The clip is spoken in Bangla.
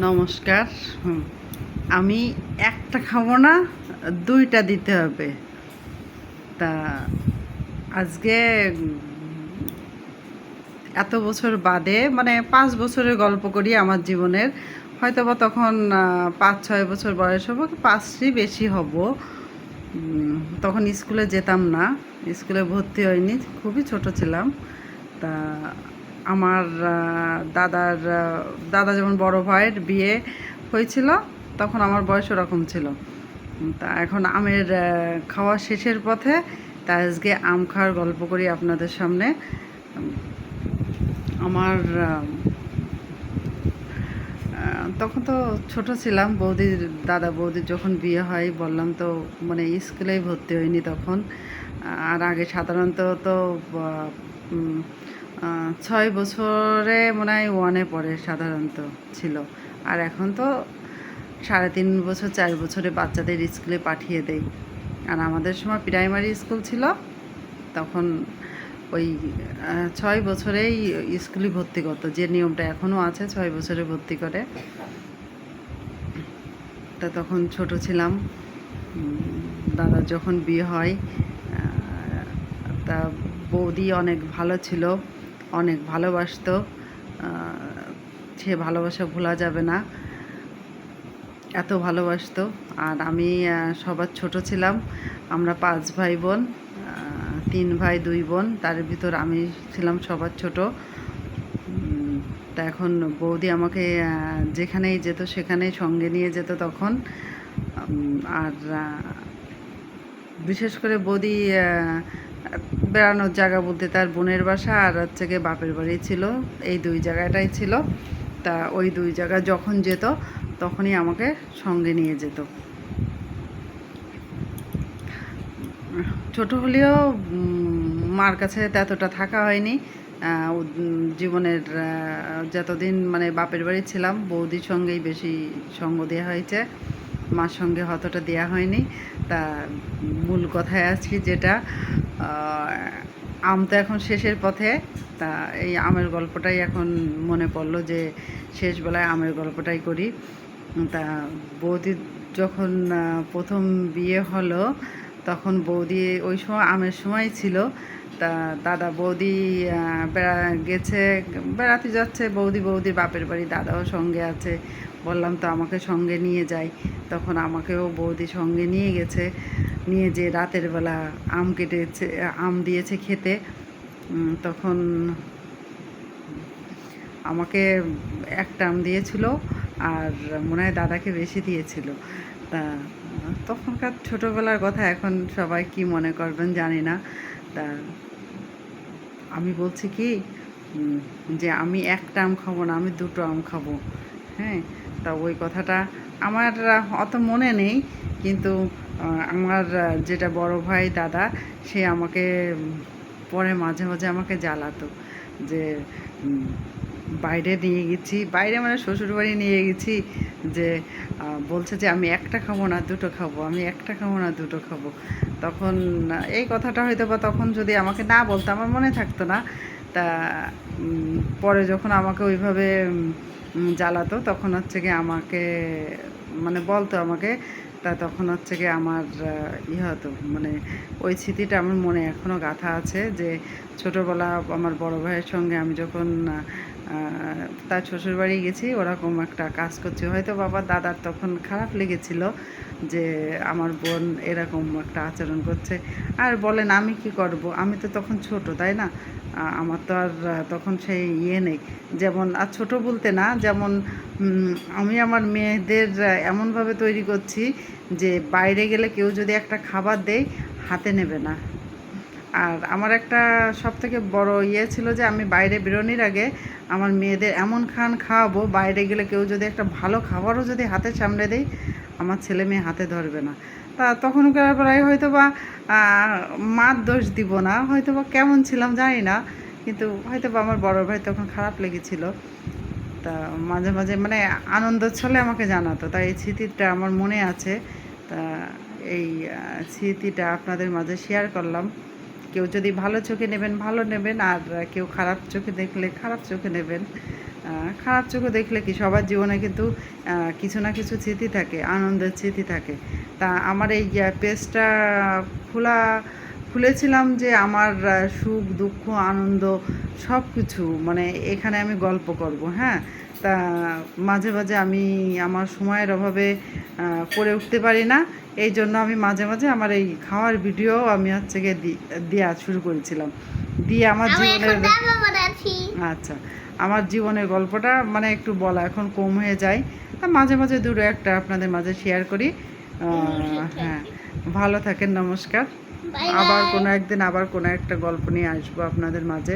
নমস্কার। আমি একটা খাব না, দুইটা দিতে হবে। তা আজকে এত বছর বাদে মানে পাঁচ বছরের গল্প করি আমার জীবনের। হয়তো বা তখন পাঁচ, ছয় বছর বয়স হব পাঁচটি বেশি হব। তখন স্কুলে যেতাম না, স্কুলে ভর্তি হয়নি, খুবই ছোট ছিলাম। তা আমার দাদার দাদা যেমন বড় ভাইয়ের বিয়ে হয়েছিল, তখন আমার বয়স ওরকম ছিল। তা এখন আমের খাওয়া শেষের পথে তা আজকে আম খাওয়ার গল্প করি আপনাদের সামনে। আমার তখন তো ছোট ছিলাম, বৌদির, দাদা বৌদির যখন বিয়ে হয় বললাম তো মানে স্কুলেই ভর্তি হয়নি তখন। আর আগে সাধারণত তো ছয় বছরে মনে হয় ওয়ানে পড়ে সাধারণত ছিল। আর এখন তো সাড়ে তিন বছর, চার বছরে বাচ্চাদের স্কুলে পাঠিয়ে দেয় আর আমাদের সময় প্রাইমারি স্কুল ছিল, তখন ওই ছয় বছরেই স্কুলে ভর্তি করতো। যে নিয়মটা এখনও আছে, ছয় বছরে ভর্তি করে। তা তখন ছোট ছিলাম। দাদার যখন বিয়ে হয় তা বৌদি অনেক ভালো ছিল। অনেক ভালোবাসত সে ভালোবাসা ভোলা যাবে না। এত ভালোবাসতো। আর আমি সবার ছোট ছিলাম। আমরা পাঁচ ভাই বোন তিন ভাই, দুই বোন। তার ভিতর আমি ছিলাম সবার ছোট। তা এখন বৌদি আমাকে যেখানেই যেত সেখানেই সঙ্গে নিয়ে যেত তখন। আর বিশেষ করে বৌদি বেড়ানোর জায়গা বলতে তার বোনের বাসা আর হচ্ছে গিয়ে বাপের বাড়ি ছিল। এই দুই জায়গাটাই ছিল। তা ওই দুই জায়গা যখন যেত, তখনই আমাকে সঙ্গে নিয়ে যেত। ছোট হলেও মার কাছে এতটা থাকা হয়নি। জীবনের যতদিন মানে বাপের বাড়ি ছিলাম, বৌদির সঙ্গেই বেশি সঙ্গ দেওয়া হয়েছে। মার সঙ্গে অতটা দেওয়া হয়নি। তা মূল কথায় আছি যেটা আম তো এখন শেষের পথে। তা এই আমের গল্পটাই এখন মনে পড়ল যে শেষ বেলায় আমের গল্পটাই করি। তা বৌদির যখন প্রথম বিয়ে হলো, তখন বৌদি ওই সময় আমের সময় ছিল। তা দাদা বৌদি বেড়া গেছে, বেড়াতে যাচ্ছে। বৌদি বৌদির বাপের বাড়ি, দাদাও সঙ্গে আছে। বললাম, তো আমাকে সঙ্গে নিয়ে যাই। তখন আমাকেও বৌদি সঙ্গে নিয়ে গেছে, নিয়ে যে রাতের বেলা আম কেটেছে, আম দিয়েছে খেতে। তখন আমাকে একটা আম দিয়েছিল আর মনে হয় দাদাকে বেশি দিয়েছিল। তা তখনকার ছোটোবেলার কথা, এখন সবাই কি মনে করবেন জানি না। তা আমি বলছি কি যে আমি একটা আম খাব না, আমি দুটো আম খাব। হ্যাঁ? তা ওই কথাটা আমার অত মনে নেই। কিন্তু আমার যেটা বড় ভাই দাদা, সে আমাকে পরে মাঝে মাঝে আমাকে জ্বালাতো যে বাইরে নিয়ে গেছি, বাইরে মানে শ্বশুরবাড়ি নিয়ে গেছি যে বলছে যে আমি একটা খাব না, দুটো খাব, আমি একটা খাব না, দুটো খাব। তখন, এই কথাটা হয়তো বা তখন যদি আমাকে না বলতো, আমার মনে থাকতো না। তা পরে যখন আমাকে ওইভাবে জ্বালাতো, তখন হচ্ছে গিয়ে আমাকে মানে বলতো আমাকে, তা তখন হচ্ছে গিয়ে আমার ই হতো মানে ওই স্মৃতিটা আমার মনে এখনও গাথা আছে যে ছোটোবেলা আমার বড় ভাইয়ের সঙ্গে আমি যখন তার শ্বশুরবাড়ি গেছি, ওরকম একটা কাজ করছি। হয়তো বাবা দাদার তখন খারাপ লেগেছিল যে আমার বোন এরকম একটা আচরণ করছে। আর বলেন, আমি কি করব? আমি তো তখন ছোট, তাই না? আমার তো আর তখন সেই ইয়ে নেই। যেমন, আর ছোট বলতে না, যেমন আমি আমার মেয়েদের এমনভাবে তৈরি করছি যে বাইরে গেলে কেউ যদি একটা খাবার দেয়, হাতে নেবে না। আর আমার একটা সব থেকে বড় ইয়ে ছিল যে আমি বাইরে বেরোনোর আগে আমার মেয়েদের এমন খান খাওয়াবো, বাইরে গেলে কেউ যদি একটা ভালো খাবারও যদি হাতে সামনে দেয়, আমার ছেলে মেয়ে হাতে ধরবে না। তা তখনকার প্রায় হয়তো বা মার দোষ দিব না হয়তো বা কেমন ছিলাম জানি না, কিন্তু হয়তো বা আমার বড় ভাই তখন খারাপ লেগেছিল। তা মাঝে মাঝে মানে আনন্দ ছলে আমাকে জানাতো, তাই এই স্মৃতিটা আমার মনে আছে। তা এই স্মৃতিটা আপনাদের মাঝে শেয়ার করলাম। কেউ যদি ভালো চোখে নেবেন, ভালো নেবেন, আর কেউ খারাপ চোখে দেখলে খারাপ চোখে নেবেন। খারাপ চোখে দেখলে কি সবার জীবনে কিন্তু কিছু না কিছু স্মৃতি থাকে, আনন্দের স্মৃতি থাকে। তা আমার এই পেজটা খোলা খুলেছিলাম যে আমার সুখ দুঃখ আনন্দ সব কিছু মানে এখানে আমি গল্প করব হ্যাঁ? তা মাঝে মাঝে আমি আমার সময়ের অভাবে করে উঠতে পারি না। এই জন্য আমি মাঝে মাঝে আমার এই খাওয়ার ভিডিও আমি হচ্ছে গিয়ে দেওয়া শুরু করেছিলাম। দিয়ে আমার জীবনের আচ্ছা আমার জীবনের গল্পটা মানে একটু বলা এখন কম হয়ে যায়। তা মাঝে মাঝে দুটো একটা আপনাদের মাঝে শেয়ার করি। হ্যাঁ ভালো থাকেন নমস্কার। আবার কোনো একদিন আবার কোনো একটা গল্প নিয়ে আসব আপনাদের মাঝে।